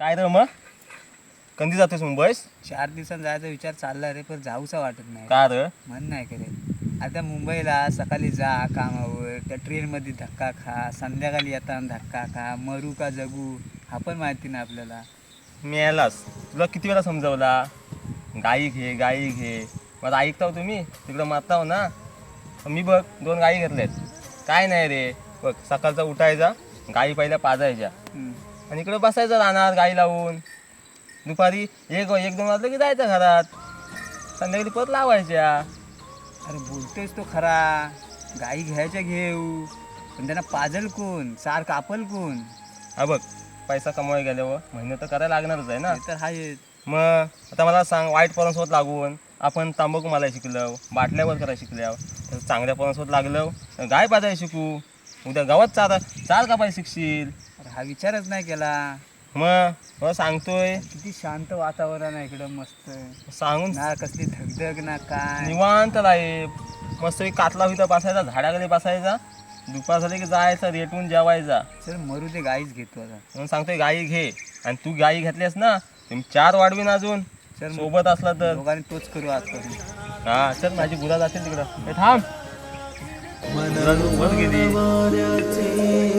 काय रे मग? कधी जातोस मुंबईस? चार दिवसात जायचा विचार चालला रे पण जाऊसा वाटत नाही. का रे? मन नाही करे आता मुंबईला सकाळी जा कामावर त्या ट्रेनमध्ये धक्का खा संध्याकाळी येताना धक्का खा मरू का जगू हा पण माहिती नाही आपल्याला. मिळालास तुला किती वेळा समजवला? गाई घे गाई घे. मला ऐकताव तुम्ही? तिकडं मारताव ना? मी बघ दोन गाई घेतल्यात काय नाही रे? बघ सकाळचा उठायचा गाई पहिल्या पाजायच्या. आणि इकडं बसायचं राहणार गाई लावून. दुपारी एक एक दोन वाजलं की जायचं घरात. संध्याकाळी परत लावायच्या. अरे बोलतोयस तो खरा. गाई घ्यायच्या घेऊ. पण त्यांना पाजल कोण? सार कापल कोण? हा बघ पैसा कमवाय गेल्यावर मेहनत तर करायला लागणारच आहे ना. ते तर आहेच मग आता मला सांग वाईट पोरांसोबत लागून आपण तांबाखू मला शिकलो बाटल्यावर करायला शिकल्या तर चांगल्या पोरांसोबत लागलो तर गाय पाजायला शिकू. उद्या गावात चार चार कापायला शिकशील? अरे हा विचारच नाही केला. मग? मग सांगतोय. किती शांत वातावरण आहे इकडं मस्त. सांगून ना कसली धगधग ना काय. निवांत राहील मस्त एक कातला होता बसायचा झाडाखाली बसायचा. दुपार झाली की जायचा रेटून जेवायचा. चल मरू ते गाईच घेतो आता. म्हणून सांगतोय गाई घे. आणि तू गाई घेतलीस ना तुम्ही चार वाढवीन अजून. चल सोबत असला तर. दोघांनी तोच करू आजपासून हा चल माझी गुरा जातील तिकडं. हे थांब. गुरा